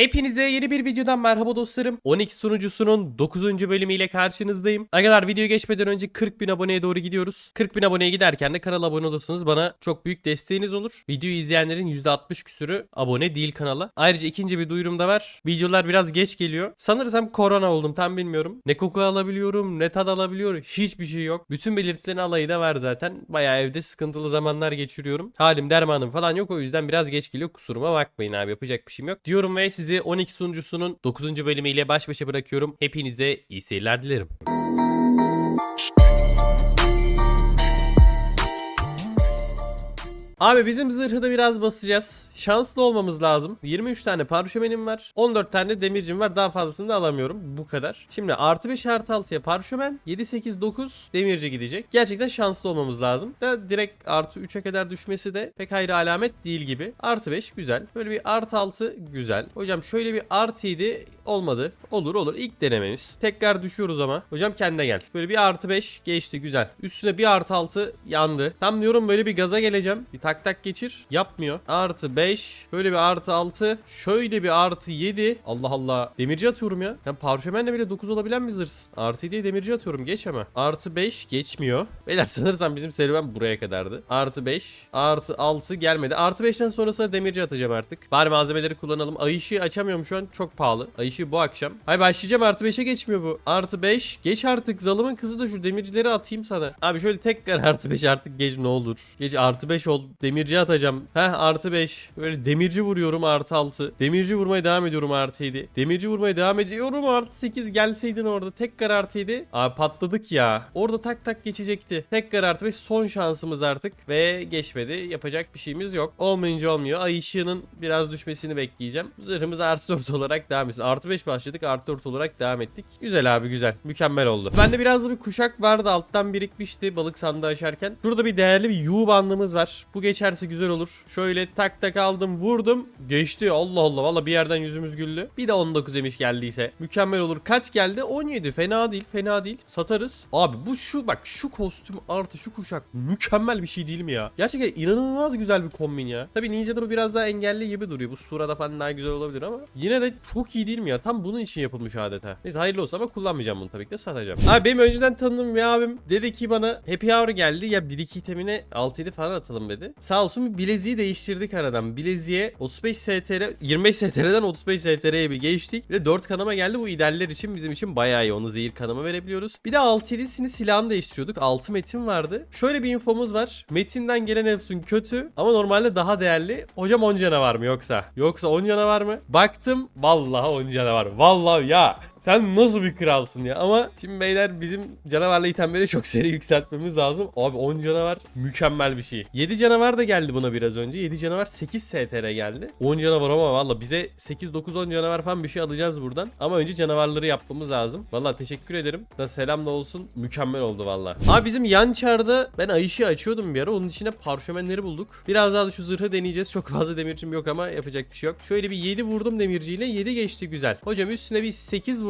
Hepinize yeni bir videodan merhaba dostlarım. 12 sunucusunun 9. bölümüyle karşınızdayım. Arkadaşlar video geçmeden önce 40 bin aboneye doğru gidiyoruz. 40 bin aboneye giderken de kanala abone olursanız bana çok büyük desteğiniz olur. Videoyu izleyenlerin %60 küsürü abone değil kanala. Ayrıca ikinci bir duyurum da var. Videolar biraz geç geliyor. Sanırsam korona oldum tam bilmiyorum. Ne koku alabiliyorum ne tad alabiliyorum. Hiçbir şey yok. Bütün belirtilerin alayı da var zaten. Bayağı evde sıkıntılı zamanlar geçiriyorum. Halim dermanım falan yok o yüzden biraz geç geliyor. Kusuruma bakmayın abi yapacak bir şeyim yok. Diyorum ve sizi 12 sunucusunun 9. bölümüyle baş başa bırakıyorum. Hepinize iyi seyirler dilerim. Abi bizim zırhı da biraz basacağız. Şanslı olmamız lazım. 23 tane parşömenim var. 14 tane demircim var. Daha fazlasını da alamıyorum. Bu kadar. Şimdi artı 5 artı 6'ya parşömen. 7 8 9 demirci gidecek. Gerçekten şanslı olmamız lazım. Da direkt artı 3'e kadar düşmesi de pek hayra alamet değil gibi. Artı 5 güzel. Böyle bir artı 6 güzel. Hocam şöyle bir artı 7 olmadı. Olur olur. İlk denememiz. Tekrar düşüyoruz ama. Hocam kendine gel. Böyle bir artı 5 geçti güzel. Üstüne bir artı 6 yandı. Tam diyorum böyle bir gaza geleceğim. Bir tak tak geçir. Yapmıyor. Artı 5. Böyle bir artı 6. Şöyle bir artı 7. Allah Allah. Demirci atıyorum ya. Ben parşömenle bile 9 olabilen mi zırhsın? Artı 7'ye demirci atıyorum. Geç ama. Artı 5 geçmiyor. Beyler sanırsam bizim serüven buraya kadardı. Artı 5. Artı 6 gelmedi. Artı 5'ten sonrasında demirci atacağım artık. Bari malzemeleri kullanalım. Ay ışığı açamıyorum şu an. Çok pahalı. Ay ışığı bu akşam. Hay başlayacağım. Artı 5'e geçmiyor bu. Artı 5. Geç artık. Zalımın kızı da şu demircileri atayım sana. Abi şöyle tekrar artı 5 artık geç ne olur. Geç artı 5 ol. Demirci atacağım. Heh artı 5. Böyle demirci vuruyorum artı 6. Demirci vurmaya devam ediyorum artı 7. Demirci vurmaya devam ediyorum artı 8. Gelseydin orada tekrar artı 7. Abi patladık ya. Orada tak tak geçecekti. Tekrar artı 5 son şansımız artık. Ve geçmedi. Yapacak bir şeyimiz yok. Olmayınca olmuyor. Ay ışığının biraz düşmesini bekleyeceğim. Zırhımız artı 4 olarak devam etsin. Artı 5 başladık. Artı 4 olarak devam ettik. Güzel abi güzel. Mükemmel oldu. Bende biraz da bir kuşak vardı. Alttan birikmişti balık sandığı açarken. Şurada bir değerli bir U bandımız var. Bu geçerse güzel olur. Şöyle tak tak aldım vurdum. Geçti. Allah Allah. Valla bir yerden yüzümüz güldü. Bir de 19 emiş geldiyse. Mükemmel olur. Kaç geldi? 17. Fena değil. Fena değil. Satarız. Abi bu şu bak şu kostüm artı şu kuşak mükemmel bir şey değil mi ya? Gerçekten inanılmaz güzel bir kombin ya. Tabi Ninja'da bu biraz daha engelli gibi duruyor. Bu surada falan daha güzel olabilir ama yine de çok iyi değil mi ya? Tam bunun için yapılmış adeta. Neyse hayırlı olsun ama kullanmayacağım bunu tabii ki de satacağım. Abi benim önceden tanıdığım bir abim dedi ki bana Happy Hour geldi ya 1-2 itemine 6-7 falan atalım dedi. Sağ olsun bir bileziği değiştirdik aradan. Bileziğe 35 STR 25 STR'den 35 STR'ye bir geçtik. Ve 4 kanama geldi. Bu idealler için bizim için bayağı iyi. Onu zehir kanama verebiliyoruz. Bir de 6-7'sini silahını değiştiriyorduk. 6 metin vardı. Şöyle bir infomuz var. Metinden gelen Efsun kötü ama normalde daha değerli. Hocam 10 canavar mı yoksa? Yoksa 10 canavar mı? Baktım vallahi 10 canavar. Vallahi ya. Sen nasıl bir kralsın ya? Ama şimdi beyler bizim canavarla itemleri çok seri yükseltmemiz lazım. Abi 10 canavar mükemmel bir şey. 7 canavar da geldi buna biraz önce. 7 canavar 8 STR geldi. 10 canavar ama valla bize 8 9 10 canavar falan bir şey alacağız buradan. Ama önce canavarları yapmamız lazım. Valla teşekkür ederim. Da selam da olsun. Mükemmel oldu valla. Abi bizim yan çarda ben ayışı açıyordum bir ara. Onun içine parşömenleri bulduk. Biraz daha da şu zırhı deneyeceğiz. Çok fazla demircim yok ama yapacak bir şey yok. Şöyle bir 7 vurdum demirciyle. 7 geçti güzel. Hocam üstüne bir 8 vurdum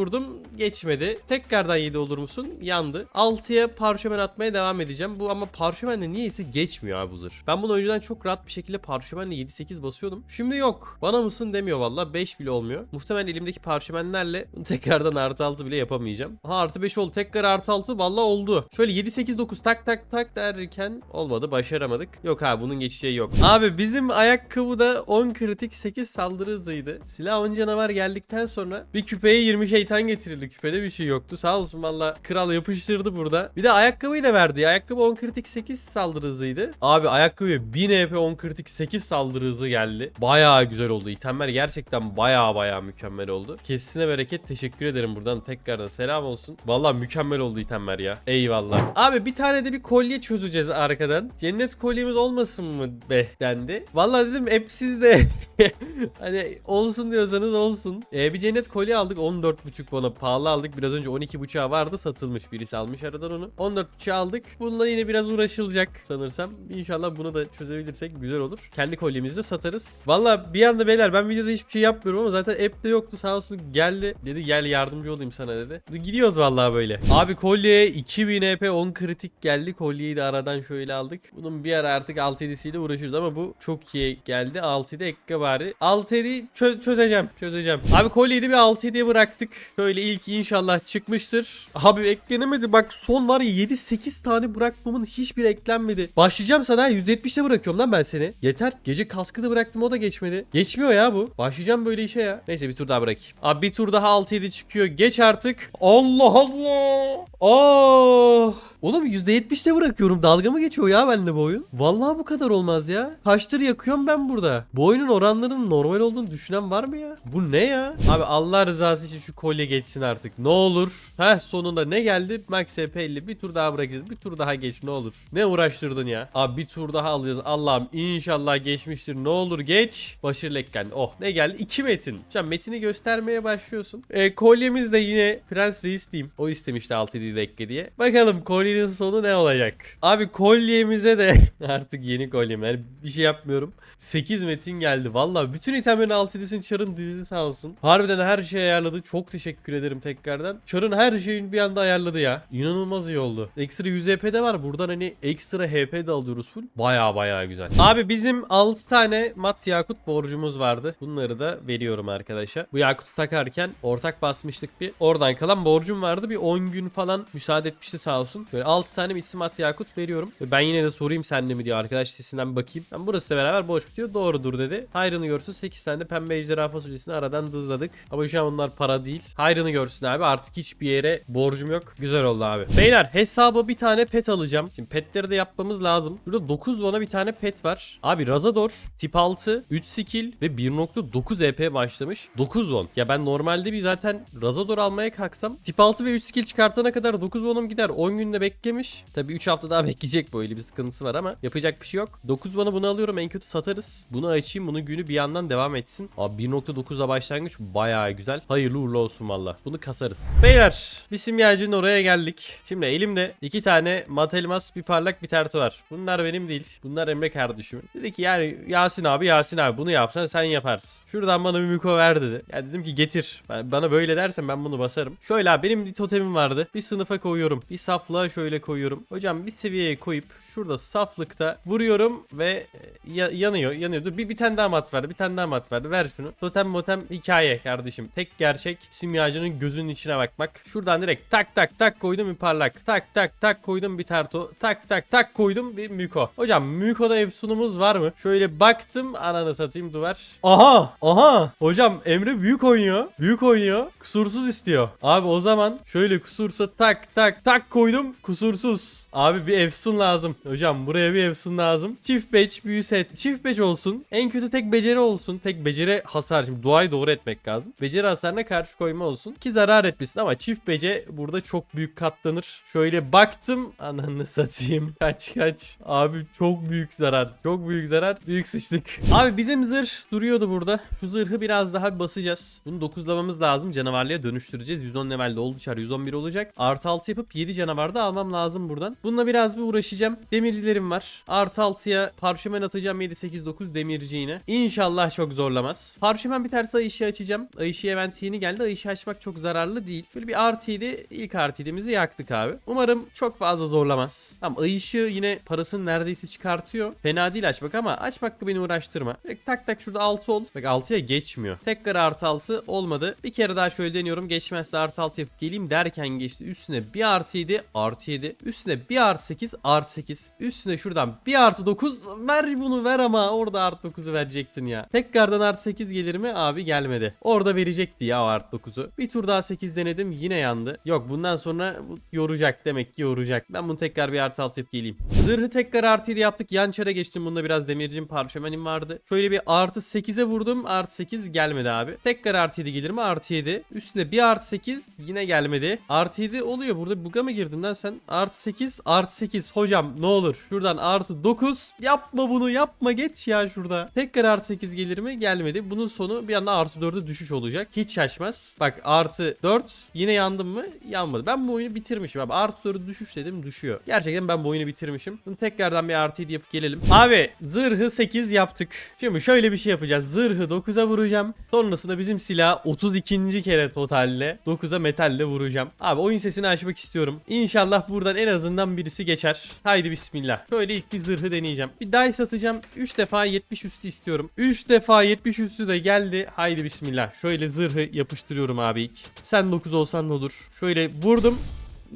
geçmedi. Tekrardan 7 olur musun? Yandı. 6'ya parşömen atmaya devam edeceğim. Bu ama parşömenle niyeyse geçmiyor abi bu zırh. Ben bunu önceden çok rahat bir şekilde parşömenle 7-8 basıyordum. Şimdi yok. Bana mısın demiyor valla. 5 bile olmuyor. Muhtemelen elimdeki parşömenlerle tekrardan artı 6 bile yapamayacağım. Ha artı 5 oldu. Tekrar artı 6 valla oldu. Şöyle 7-8-9 tak tak tak derken olmadı. Başaramadık. Yok abi bunun geçeceği yok. Abi bizim ayakkabıda 10 kritik 8 saldırı hızıydı. Silah 10 canavar geldikten sonra bir küpeye 20 şeytan getirildi. Küpede bir şey yoktu. Sağ olsun valla kral yapıştırdı burada. Bir de ayakkabıyı da verdi. Ayakkabı 10 kritik 8 saldırı hızıydı. Abi ayakkabıya 1000 EP 10 kritik 8 saldırı hızı geldi. Bayağı güzel oldu. İtemler gerçekten bayağı bayağı mükemmel oldu. Kesine bereket teşekkür ederim buradan tekrardan selam olsun. Valla mükemmel oldu itemler ya. Eyvallah. Abi bir tane de bir kolye çözeceğiz arkadan. Cennet kolyemiz olmasın mı be dendi. Valla dedim hep sizde. hani olsun diyorsanız olsun. Ee, bir cennet kolye aldık 14.5 14.5 won'a pahalı aldık. Biraz önce 12.5'a vardı satılmış. Birisi almış aradan onu. 14.5'a aldık. Bununla yine biraz uğraşılacak sanırsam. İnşallah bunu da çözebilirsek güzel olur. Kendi kolyemizi de satarız. Valla bir anda beyler ben videoda hiçbir şey yapmıyorum ama zaten app'te yoktu sağ olsun geldi. Dedi gel yardımcı olayım sana dedi. Gidiyoruz vallahi böyle. Abi kolyeye 2000 EP 10 kritik geldi. Kolyeyi de aradan şöyle aldık. Bunun bir ara artık 6-7'siyle uğraşırız ama bu çok iyi geldi. 6-7 ekle bari. 6-7'yi çö- çözeceğim. Çözeceğim. Abi kolyeyi de bir 6-7'ye bıraktık. Şöyle ilk inşallah çıkmıştır. Abi eklenemedi. Bak son var ya 7-8 tane bırakmamın hiçbir eklenmedi. Başlayacağım sana %70'te bırakıyorum lan ben seni. Yeter. Gece kaskı da bıraktım o da geçmedi. Geçmiyor ya bu. Başlayacağım böyle işe ya. Neyse bir tur daha bırakayım. Abi bir tur daha 6-7 çıkıyor. Geç artık. Allah Allah. Aa. Oğlum %70'te bırakıyorum. Dalga mı geçiyor ya bende bu oyun? Vallahi bu kadar olmaz ya. Kaçtır yakıyorum ben burada. Bu oyunun oranlarının normal olduğunu düşünen var mı ya? Bu ne ya? Abi Allah rızası için şu kolye geçsin artık. Ne olur. Heh sonunda ne geldi? Max SP 50. Bir tur daha bırakacağız. Bir tur daha geç ne olur. Ne uğraştırdın ya? Abi bir tur daha alacağız. Allah'ım inşallah geçmiştir. Ne olur geç. Başarılı eklen. Oh ne geldi? 2 metin. Şu an metini göstermeye başlıyorsun. E, kolyemiz de yine Prens Reis diyeyim. O istemişti 6 de ekle diye. Bakalım kolyenin sonu ne olacak? Abi kolyemize de artık yeni kolyem. Yani bir şey yapmıyorum. 8 metin geldi. Valla bütün itemlerin 6'lisini Char'ın dizili sağ olsun. Harbiden her şeyi ayarladı. Çok teşekkür ederim tekrardan. Char'ın her şeyini bir anda ayarladı ya. İnanılmaz iyi oldu. Ekstra 100 HP de var. Buradan hani ekstra HP de alıyoruz full. Baya baya güzel. Abi bizim 6 tane mat yakut borcumuz vardı. Bunları da veriyorum arkadaşa. Bu yakutu takarken ortak basmıştık bir. Oradan kalan borcum vardı. Bir 10 gün falan müsaade etmişti sağ olsun. Böyle 6 tane mitsi mat yakut veriyorum. Ve ben yine de sorayım sende mi diyor arkadaş sesinden bir bakayım. Ben burası da beraber boş bitiyor. Doğrudur dedi. Hayrını görsün 8 tane de pembe ejderha fasulyesini aradan dızladık. Ama şu an bunlar para değil. Hayrını görsün abi. Artık hiçbir yere borcum yok. Güzel oldu abi. Beyler hesaba bir tane pet alacağım. Şimdi petleri de yapmamız lazım. Şurada 9 vona bir tane pet var. Abi Razador tip 6 3 skill ve 1.9 EP başlamış. 9 won. Ya ben normalde bir zaten Razador almaya kalksam tip 6 ve 3 skill çıkartana kadar 9 won'um gider. 10 günde beklemiş. Tabii 3 hafta daha bekleyecek bu öyle bir sıkıntısı var ama yapacak bir şey yok. 9 won'a bunu alıyorum en kötü satarız. Bunu açayım bunun günü bir yandan devam etsin. Abi 1.9'a başlangıç bayağı güzel. Hayırlı uğurlu olsun valla. Bunu kasarız. Beyler bir simyacının oraya geldik. Şimdi elimde iki tane mat elmas bir parlak bir terto var. Bunlar benim değil. Bunlar Emre kardeşimin. Dedi ki yani Yasin abi Yasin abi bunu yapsan sen yaparsın. Şuradan bana bir müko ver dedi. Ya dedim ki getir. Bana böyle dersen ben bunu basarım. Şöyle abi benim bir totemim vardı. Bir sınıfa koyuyorum. Bir saflığa şöyle koyuyorum. Hocam bir seviyeye koyup şurada saflıkta vuruyorum ve e, ya- yanıyor yanıyor. Dur bir, bir tane daha mat verdi. Bir tane daha mat verdi. Ver şunu. Totem motem hikaye kardeşim. Tek gerçek simyacının gözünün içine bakmak. Şuradan direkt tak tak tak koydum bir parlak. Tak tak tak koydum bir tarto. Tak tak tak koydum bir müko. Hocam mükoda efsunumuz var mı? Şöyle baktım ananı satayım duvar. Aha aha. Hocam Emre büyük oynuyor. Büyük oynuyor. Kusursuz istiyor. Abi o zaman şöyle kusursa tak tak tak koydum. Kusursuz. Abi bir efsun lazım. Hocam buraya bir efsun lazım. Çift beç büyü set. Çift beç olsun. En kötü tek beceri olsun. Tek beceri hasar. Şimdi duayı doğru etmek lazım. Beceri hasarına karşı koyma olsun. Ki zarar etmesin ama çift bece burada çok büyük katlanır. Şöyle baktım. Ananı satayım. Kaç kaç. Abi çok büyük zarar. Çok büyük zarar. Büyük sıçtık. Abi bizim zırh duruyordu burada. Şu zırhı biraz daha basacağız. Bunu 9'lamamız lazım. Canavarlığa dönüştüreceğiz. 110 levelde oldu çar. 111 olacak. Artı 6 yapıp 7 canavar da almam lazım buradan. Bununla biraz bir uğraşacağım. Demircilerim var. Artı 6'ya parşömen atacağım 7 8 9 demirci yine. İnşallah çok zorlamaz. Parşömen biterse Ayşe açacağım. Ayşe event yeni geldi. Ayşe açmak çok zararlı değil. Şöyle bir 7 ilk artı 7'mizi yaktık abi. Umarım çok fazla zorlamaz. Tamam Ayşe yine parasını neredeyse çıkartıyor. Fena değil açmak ama açmakla beni uğraştırma. Direkt tak tak şurada 6 ol. Bak 6'ya geçmiyor. Tekrar artı 6 olmadı. Bir kere daha şöyle deniyorum. Geçmezse artı 6 yapıp geleyim derken geçti. Üstüne bir artı 7 artı 7. Üstüne bir artı 8 artı 8. Üstüne şuradan bir artı 9 ver bunu ver ama orada artı 9'u verecektin ya. Tekrardan artı 8 gelir mi? Abi gelmedi. Orada verecekti ya artı 9'u. Bir tur daha 8 denedim yine yandı. Yok bundan sonra yoracak demek ki yoracak. Ben bunu tekrar bir artı 6 yapıp geleyim. Zırhı tekrar artı 7 yaptık. Yan çara geçtim. Bunda biraz demircim parşömenim vardı. Şöyle bir artı 8'e vurdum. Artı 8 gelmedi abi. Tekrar artı 7 gelir mi? Artı 7. Üstüne bir artı 8 yine gelmedi. Artı 7 oluyor. Burada buga mı girdin lan sen? Artı 8 artı 8. Hocam ne olur. Şuradan artı 9. Yapma bunu yapma geç ya şurada. Tekrar artı 8 gelir mi? Gelmedi. Bunun sonu bir anda artı 4'e düşüş olacak. Hiç şaşmaz. Bak Bak artı 4 yine yandım mı? Yanmadı. Ben bu oyunu bitirmişim abi. Artı 4'ü düşüş dedim düşüyor. Gerçekten ben bu oyunu bitirmişim. Bunu tekrardan bir artı 7 yapıp gelelim. Abi zırhı 8 yaptık. Şimdi şöyle bir şey yapacağız. Zırhı 9'a vuracağım. Sonrasında bizim silah 32. kere totalle 9'a metalle vuracağım. Abi oyun sesini açmak istiyorum. İnşallah buradan en azından birisi geçer. Haydi bismillah. Şöyle ilk bir zırhı deneyeceğim. Bir dice atacağım. 3 defa 70 üstü istiyorum. 3 defa 70 üstü de geldi. Haydi bismillah. Şöyle zırhı yapıştırıyorum abi ilk. Sen 9 olsan ne olur? Şöyle vurdum.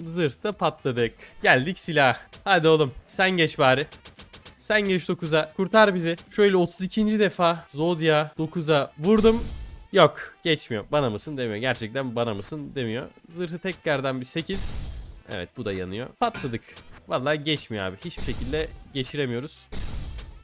Zırhta patladık. Geldik silah. Hadi oğlum sen geç bari. Sen geç 9'a. Kurtar bizi. Şöyle 32. defa Zodya 9'a vurdum. Yok geçmiyor. Bana mısın demiyor. Gerçekten bana mısın demiyor. Zırhı tekrardan bir 8. Evet bu da yanıyor. Patladık. Vallahi geçmiyor abi. Hiçbir şekilde geçiremiyoruz.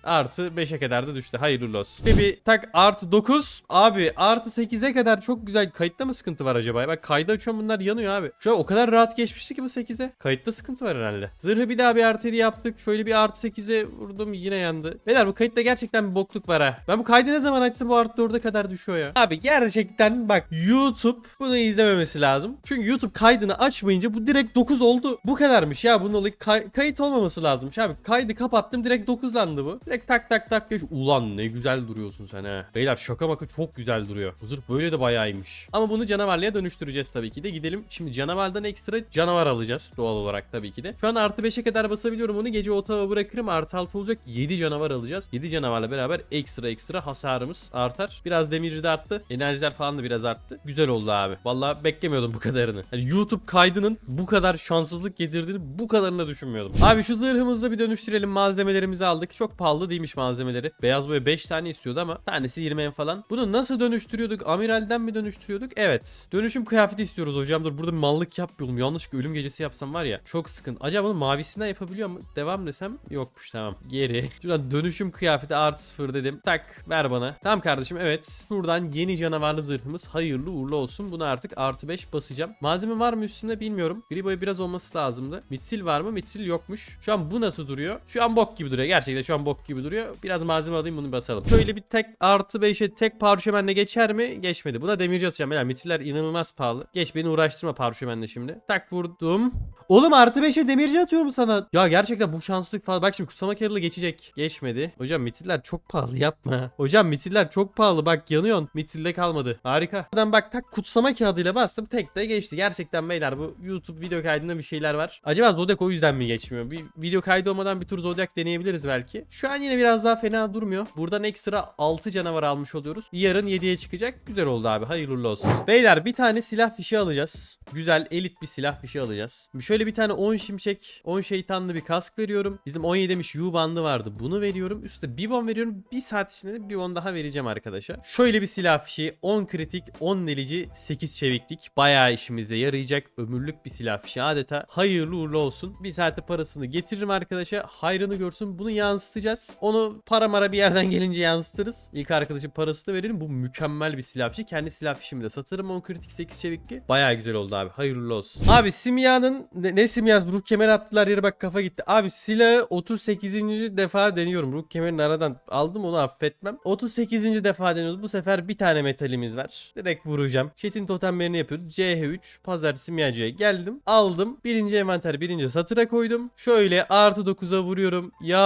Artı 5'e kadar da düştü. Hayırlı olsun. Bir, bir tak artı 9. Abi artı 8'e kadar çok güzel. Kayıtta mı sıkıntı var acaba? Bak kayda açıyorum bunlar yanıyor abi. Şu an o kadar rahat geçmişti ki bu 8'e. Kayıtta sıkıntı var herhalde. Zırhı bir daha bir artı 7 yaptık. Şöyle bir artı 8'e vurdum yine yandı. Beyler bu kayıtta gerçekten bir bokluk var ha. Ben bu kaydı ne zaman açsam bu artı 4'e kadar düşüyor ya. Abi gerçekten bak YouTube bunu izlememesi lazım. Çünkü YouTube kaydını açmayınca bu direkt 9 oldu. Bu kadarmış ya bunun olayı kay- kayıt olmaması lazımmış abi. Kaydı kapattım direkt 9'landı bu. Direkt tak tak tak geç. Ulan ne güzel duruyorsun sen ha. Beyler şaka maka çok güzel duruyor. Bu zırh böyle de bayağıymış. Ama bunu canavarlığa dönüştüreceğiz tabii ki de. Gidelim şimdi canavardan ekstra canavar alacağız doğal olarak tabii ki de. Şu an artı 5'e kadar basabiliyorum onu. Gece otağa bırakırım. Artı 6 olacak. 7 canavar alacağız. 7 canavarla beraber ekstra ekstra hasarımız artar. Biraz demirci de arttı. Enerjiler falan da biraz arttı. Güzel oldu abi. Vallahi beklemiyordum bu kadarını. Hani YouTube kaydının bu kadar şanssızlık getirdiğini bu kadarını düşünmüyordum. Abi şu zırhımızı da bir dönüştürelim. Malzemelerimizi aldık. Çok pahalı değilmiş malzemeleri. Beyaz boya 5 tane istiyordu ama tanesi 20 en falan. Bunu nasıl dönüştürüyorduk? Amiralden mi dönüştürüyorduk? Evet. Dönüşüm kıyafeti istiyoruz hocam. Dur burada mallık yapmayalım. Yanlışlıkla ölüm gecesi yapsam var ya. Çok sıkıntı. Acaba bunu mavisinden yapabiliyor mu? Devam desem yokmuş tamam. Geri. Şuradan dönüşüm kıyafeti artı sıfır dedim. Tak ver bana. Tamam kardeşim evet. Şuradan yeni canavarlı zırhımız hayırlı uğurlu olsun. Buna artık artı 5 basacağım. Malzeme var mı üstünde bilmiyorum. Gri boya biraz olması lazımdı. Mitsil var mı? Mitsil yokmuş. Şu an bu nasıl duruyor? Şu an bok gibi duruyor. Gerçekten şu an bok gibi duruyor. Biraz malzeme alayım bunu basalım. Şöyle bir tek artı 5'e tek parşömenle geçer mi? Geçmedi. Buna demirci atacağım. Yani mitiller inanılmaz pahalı. Geç beni uğraştırma parşömenle şimdi. Tak vurdum. Oğlum artı 5'e demirci atıyorum sana. Ya gerçekten bu şanslılık falan. Bak şimdi kutsama karılı geçecek. Geçmedi. Hocam mitiller çok pahalı yapma. Hocam mitiller çok pahalı. Bak yanıyorsun. Mitilde kalmadı. Harika. Buradan bak tak kutsama kağıdıyla bastım. Tek de geçti. Gerçekten beyler bu YouTube video kaydında bir şeyler var. Acaba Zodiac o yüzden mi geçmiyor? Bir video kaydı olmadan bir tur Zodiac deneyebiliriz belki. Şu an yine biraz daha fena durmuyor. Buradan ekstra 6 canavar almış oluyoruz. Yarın 7'ye çıkacak. Güzel oldu abi. Hayırlı olsun. Beyler bir tane silah fişi alacağız. Güzel elit bir silah fişi alacağız. Şöyle bir tane 10 şimşek, 10 şeytanlı bir kask veriyorum. Bizim 17 demiş U bandı vardı. Bunu veriyorum. Üstte bir bon veriyorum. Bir saat içinde de bir bon daha vereceğim arkadaşa. Şöyle bir silah fişi. 10 kritik, 10 delici, 8 çeviklik. Bayağı işimize yarayacak. Ömürlük bir silah fişi adeta. Hayırlı uğurlu olsun. Bir saatte parasını getiririm arkadaşa. Hayrını görsün. Bunu yansıtacağız. Onu para mara bir yerden gelince yansıtırız. İlk arkadaşın parasını verelim. Bu mükemmel bir silah fişi. Kendi silah fişimi de satarım. 10 kritik 8 çevikli. Bayağı güzel oldu abi. Hayırlı olsun. Abi simyanın ne, ne simyası? Ruh kemer attılar yere bak kafa gitti. Abi silahı 38. defa deniyorum. Ruh kemerini aradan aldım onu affetmem. 38. defa deniyoruz. Bu sefer bir tane metalimiz var. Direkt vuracağım. Çetin totemlerini yapıyoruz. CH3 pazar simyacıya geldim. Aldım. Birinci envanter birinci satıra koydum. Şöyle artı 9'a vuruyorum. Ya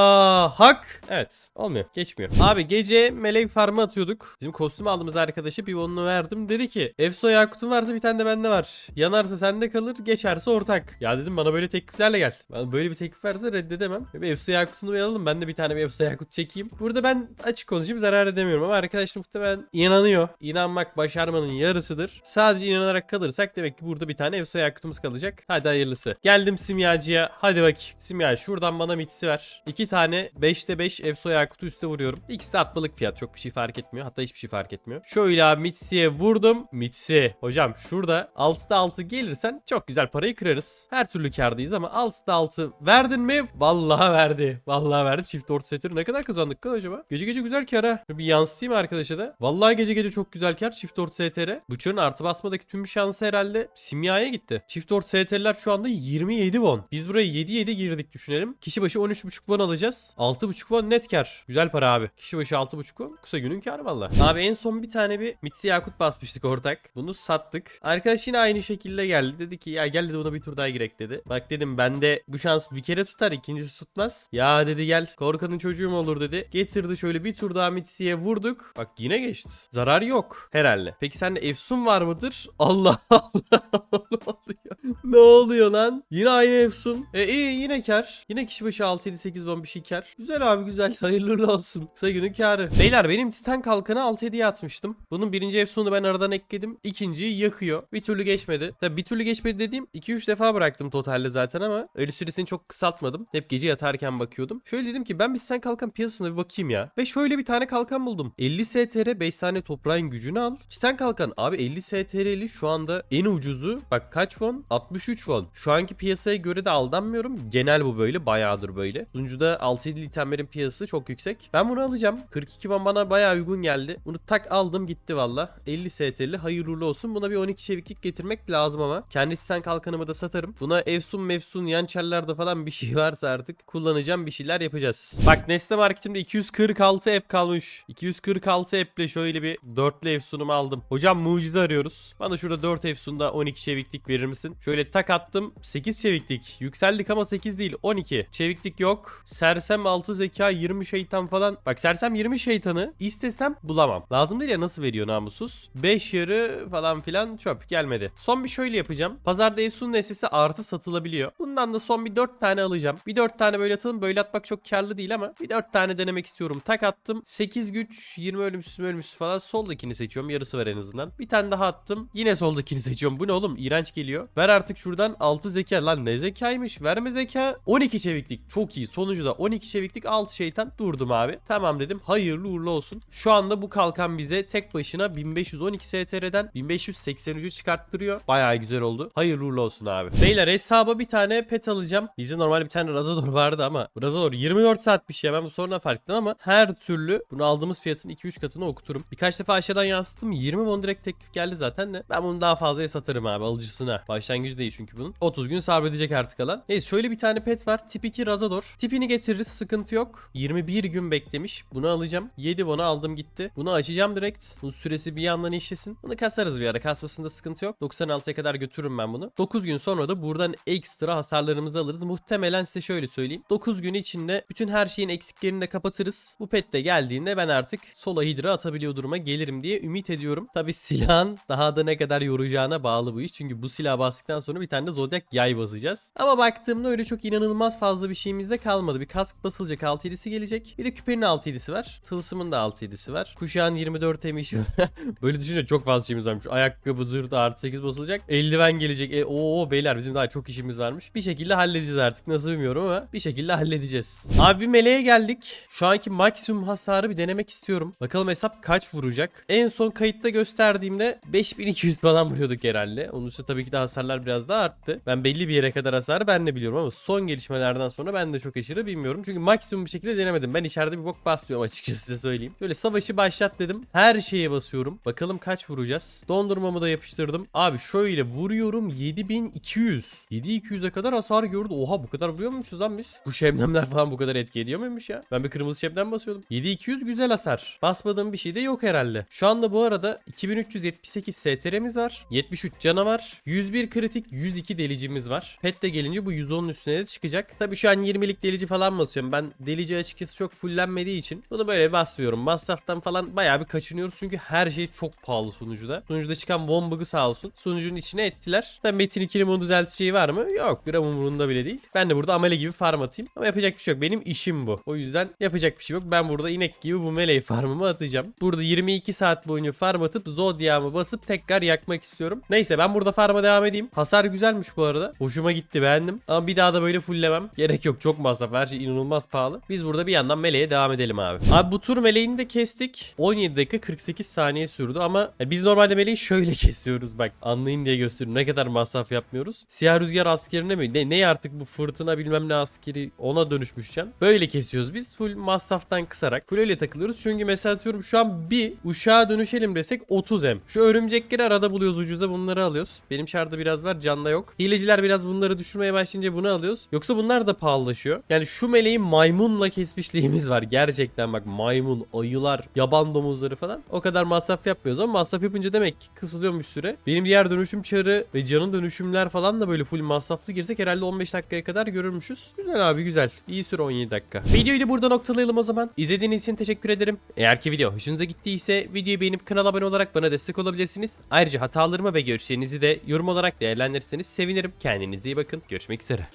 hak. Evet. Olmuyor. Geçmiyor. Abi gece melek farmı atıyorduk. Bizim kostüm aldığımız arkadaşa bir onunu verdim. Dedi ki Efso Yakut'un varsa bir tane de bende var. Yanarsa sende kalır. Geçerse ortak. Ya dedim bana böyle tekliflerle gel. Bana böyle bir teklif verse reddedemem. Bir Efso Yakut'unu alalım. Ben de bir tane bir Efso Yakut çekeyim. Burada ben açık konuşayım zarar edemiyorum ama arkadaş muhtemelen inanıyor. İnanmak başarmanın yarısıdır. Sadece inanarak kalırsak demek ki burada bir tane Efso Yakut'umuz kalacak. Hadi hayırlısı. Geldim simyacıya. Hadi bakayım. Simya şuradan bana mitsi ver. İki tane 5'te 5 Efso Yakut'u üste vuruyorum. İkisi de atmalık fiyat. Çok bir şey fark etmiyor. Hatta hiçbir şey fark etmiyor. Şöyle abi Mitsi'ye vurdum. Mitsi. Hocam şurada 6'da 6 gelirsen çok güzel parayı kırarız. Her türlü kardayız ama 6'da 6 verdin mi? Vallahi verdi. Vallahi verdi. Çift orta setleri ne kadar kazandık lan acaba? Gece gece güzel kar ha. Bir yansıtayım arkadaşa da. Vallahi gece gece çok güzel kar. Çift orta STR. Bıçağın artı basmadaki tüm şansı herhalde simyaya gitti. Çift orta STR'ler şu anda 27 won. Biz buraya 7-7 girdik düşünelim. Kişi başı 13.5 won alacağız. 6.5 won net kar. Güzel para abi. Kişi başı 6.5 won. Kısa günün karı valla. Abi en son bir tane bir Mitsi Yakut basmıştık ortak. Bunu sattık. Arkadaş yine aynı şekilde geldi. Dedi ki ya gel dedi buna bir tur daha girek dedi. Bak dedim bende bu şans bir kere tutar ikincisi tutmaz. Ya dedi gel korkanın çocuğu mu olur dedi. Getirdi şöyle bir tur daha Mitsi'ye vurduk. Bak yine geçti. Zarar yok herhalde. Peki sende Efsun var mıdır? Allah Allah. ne oluyor? Ne oluyor lan? Yine aynı Efsun. E iyi yine kar. Yine kişi başı 6 7 8 10 bir şey kar. Güzel abi güzel. Hayırlı olsun. Kısa günün karı. Beyler benim Titan kalkanı 6 hediye atmıştım. Bunun birinci Efsun'u ben aradan ekledim. İkinciyi yakıyor. Bir türlü geçmedi. Tabi bir türlü geçmedi dediğim 2-3 defa bıraktım totalde zaten ama ölü süresini çok kısaltmadım. Hep gece yatarken bakıyordum. Şöyle dedim ki ben bir Titan kalkan piyasasına bir bakayım ya. Ve şöyle bir tane kalkan buldum. 50 STR 5 tane toprağın gücünü al. Titan kalkan abi 50 STR'li şu anda en ucuzu. Bak kaç won? 63 won. Şu anki piyasaya göre de aldanmıyorum. Genel bu böyle. Bayağıdır böyle. Sunucuda 6 7 itemlerin piyasası çok yüksek. Ben bunu alacağım. 42 won bana bayağı uygun geldi. Bunu tak aldım gitti valla. 50 STR'li hayırlı uğurlu olsun. Buna bir 12 çeviklik getirmek lazım ama. Kendi Titan kalkanımı da satarım. Buna Efsun mefsun yançerlerde falan bir şey varsa artık kullanacağım bir şeyler yapacağız. Bak Nesne Market'imde 246 app kalmış. 246 app şöyle bir dörtlü Efsun'umu aldım. Hocam mucize arıyoruz. Bana şurada 4 Efsun'da 12 çeviklik verir misin? Şöyle tak attım. 8 çeviklik. Yükseldik ama 8 değil 12. Çeviklik yok. Sersem 6 zeka 20 şeytan falan. Bak sersem 20 şeytanı istesem bulamam. Lazım değil ya nasıl veriyor namussuz? 5 yarı falan filan çöp gelmedi. Son bir şöyle yapacağım. Pazarda Efsun'un nesesi artı satılabiliyor. Bundan da son bir 4 tane alacağım. Bir 4 tane böyle atalım. Böyle atmak çok karlı değil ama bir 4 tane denemek istiyorum. Tak attım. 8 güç 20 ölümsüz ölümsüz falan. Soldakini seçiyorum. Yarısı var en azından. Bir tane daha attım. Yine soldakini seçiyorum. Bu ne oğlum? İğrenç geliyor. Ver artık şuradan 6 zeka. Lan ne zekaymış? Verme zeka. 12 çeviklik. Çok iyi. Sonucu da 12 çeviklik 6 şeytan. Durdum abi. Tamam dedim. Hayırlı uğurlu olsun. Şu anda bu kalkan bize tek başına 1512 STR'den 1583'ü çıkarttırıyor. Bayağı güzel oldu. Hayırlı uğurlu olsun abi. Beyler hesaba bir tane pet alacağım. Bizde normal bir tane Razador vardı ama Razador 24 saat bir şey. Ben bu soruna fark ettim ama her türlü bunu aldığımız fiyatın 2-3 katını okuturum. Birkaç defa aşağıdan yansıttım. 20 won direkt teklif geldi zaten de. Ben bunu daha fazlaya satarım abi alıcısına. Başlangıcı değil çünkü bunun. 30 gün sabredecek artık alan. Neyse şöyle bir tane pet var. Tip 2 Razador. Tipini getiririz sıkıntı yok. 21 gün beklemiş. Bunu alacağım. 7 won'u aldım gitti. Bunu açacağım direkt. Bunun süresi bir yandan işlesin. Bunu kasarız bir ara. Kasmasında sıkıntı yok. 96'ya kadar götürürüm ben bunu. 9 gün sonra da buradan ekstra hasarlarımızı alırız. Muhtemelen size şöyle söyleyeyim. 9 gün içinde bütün her şeyin eksiklerini de kapatırız. Bu pet de geldiğinde ben artık sola hidra atabiliyor duruma gelirim diye ümit ediyorum. Tabi silahın daha da ne kadar yoracağına bağlı bu iş. Çünkü bu silah bastıktan sonra bir tane de zodyak yay basacağız. Ama baktığımda öyle çok inanılmaz fazla bir şeyimiz de kalmadı. Bir kask basılacak 6-7'si gelecek. Bir de küpenin 6-7'si var. Tılsımın da 6-7'si var. Kuşağın 24 emiş. Böyle düşününce çok fazla şeyimiz varmış. Ayakkabı zırhı artı 8 basılacak. Eldiven gelecek. E, oo beyler bizim daha çok işimiz varmış. Bir şekilde halledeceğiz artık. Nasıl bilmiyorum ama bir şekilde halledeceğiz. Abi bir meleğe geldik. Şu anki maksimum hasarı bir denemek istiyorum. Bakalım hesap kaç vuracak. En son kayıtta gösterdiğimde 5200 falan vuruyorduk herhalde. Onun üstüne tabii ki de hasarlar biraz daha arttı. Ben belli bir yere kadar hasarı ben de biliyorum ama son gelişmelerden sonra ben de çok aşırı bilmiyorum. Çünkü maksimum bir şekilde denemedim. Ben içeride bir bok basmıyorum açıkçası size söyleyeyim. Şöyle savaşı başlat dedim. Her şeye basıyorum. Bakalım kaç vuracağız. Dondurmamı da yapıştırdım. Abi şöyle vuruyorum 7200. 7200'e kadar hasar gördü. Oha bu kadar vuruyor muymuşuz lan biz? Bu şebnemler falan bu kadar etki ediyor muymuş ya? Ben bir kırmızı şebnem basıyordum. 7200 güzel hasar. Basmadığım bir şey de yok herhalde. Şu anda bu arada 2378 STR'miz var. 73 canavar. 101 kritik 102 delicimiz var. Pet de gelince bu 110'un üstüne de çıkacak. Tabii şu an 20'lik delici falan basıyorum. Ben delici açıkçası çok fullenmediği için bunu böyle basmıyorum. Masraftan falan bayağı bir kaçınıyoruz çünkü her şey çok pahalı sunucuda. Sunucuda çıkan Wombug'u sağ olsun. Sunucunun içine ettiler. Tabii Metin 2'nin bunu düzelteceği var mı? Yok. Gram umurunda bile değil. Ben de burada amele gibi farm atayım. Ama yapacak bir şey yok. Benim işim bu. O yüzden yapacak bir şey yok. Ben burada inek gibi bu meleği farmımı atacağım. Burada 22 saat boyunca farm atıp Zodiac'ımı basıp tekrar yakmak istiyorum. Neyse ben burada farma devam edeyim. Hasar güzelmiş bu arada. Hoşuma gitti beğendim. Ama bir daha da böyle fulllemem. Gerek yok. Çok masraf. Her şey inanılmaz pahalı. Biz burada bir yandan meleğe devam edelim abi. Abi bu tur meleğini de kestik. 17 dakika 48 saniye sürdü ama biz normalde meleği şöyle kesiyoruz bak. Anlayın diye göstereyim. Ne kadar masraf yapmıyoruz. Siyah rüzgar askerine mi? Ne, ne artık bu fırtına bilmem ne askeri ona dönüşmüşken. Böyle kesiyoruz biz. Full masraftan kısarak. Full öyle takılıyoruz. Çünkü mesela atıyorum şu an bir uşağa dönüşelim desek 30 M. Şu örümcekleri arada buluyoruz ucuza bunları alıyoruz. Benim şarda biraz var canda yok. Hileciler biraz bunları düşürmeye başlayınca bunu alıyoruz. Yoksa bunlar da pahalılaşıyor. Yani şu meleğin maymun maymunla kesmişliğimiz var. Gerçekten bak maymun, ayılar, yaban domuzları falan. O kadar masraf yapmıyoruz ama masraf yapınca demek ki kısılıyormuş süre. Benim diğer dönüşüm çarı ve canın dönüşümler falan da böyle full masraflı girsek herhalde 15 dakikaya kadar görürmüşüz. Güzel abi güzel. İyi süre 17 dakika. Videoyu da burada noktalayalım o zaman. İzlediğiniz için teşekkür ederim. Eğer ki video hoşunuza gittiyse videoyu beğenip kanala abone olarak bana destek olabilirsiniz. Ayrıca hatalarımı ve görüşlerinizi de yorum olarak değerlendirirseniz sevinirim. Kendinize iyi bakın. Görüşmek üzere.